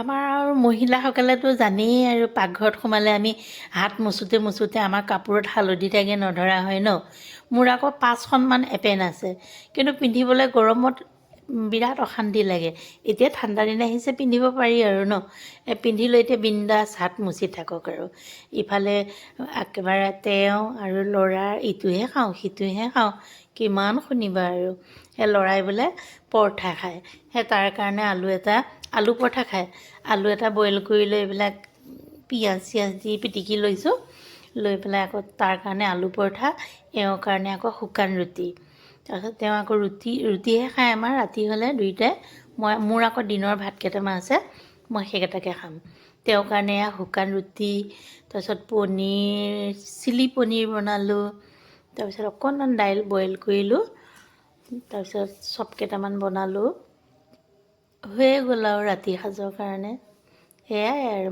আমাৰ আৰু মহিলাসকলেতো জানেই আৰু পাকঘৰত সোমালে আমি হাত মুচোতে মুচোতে আমাৰ কাপোৰত হালধি থাকে নধৰা হয় ন? মোৰ আকৌ পাঁচখনমান এপেন আছে। কিন্তু পিন্ধিবলৈ গৰমত বিৰাট অশান্তি লাগে। এতিয়া ঠাণ্ডা দিন আহিছে পিন্ধিব পাৰি আৰু ন? পিন্ধি লৈ এতিয়া বিন্দাছ হাত মুচি থাকক আৰু। ইফালে একেবাৰে তেওঁ আৰু ল'ৰাৰ ইটোহে খাওঁ সিটোহে খাওঁ কিমান শুনিবা আৰু। সেই ল'ৰাই বোলে পৰঠা খায়। সেই তাৰ কাৰণে আলু এটা আলু পৰঠা খায়। আলু এটা বইল কৰি লৈ এইবিলাক পিঁয়াজ চিয়াজ দি পিটিকি লৈছোঁ। লৈ পেলাই আকৌ তাৰ কাৰণে আলু পৰঠা এওঁৰ কাৰণে আকৌ শুকান ৰুটি। তাৰপিছত তেওঁ আকৌ ৰুটি ৰুটিহে খায় আমাৰ ৰাতি হ'লে দুয়োটাই মই মোৰ আকৌ দিনৰ ভাত কেইটামান আছে মই সেইকেইটাকে খাম। তেওঁৰ কাৰণে এয়া শুকান ৰুটি তাৰপিছত পনীৰ চিলি পনীৰ বনালোঁ। তাৰপিছত অকণমান দাইল বইল কৰিলোঁ। তাৰপিছত চপ কেইটামান বনালোঁ। হৈয়ে গ'ল আৰু ৰাতি সাঁজৰ কাৰণে সেয়াই আৰু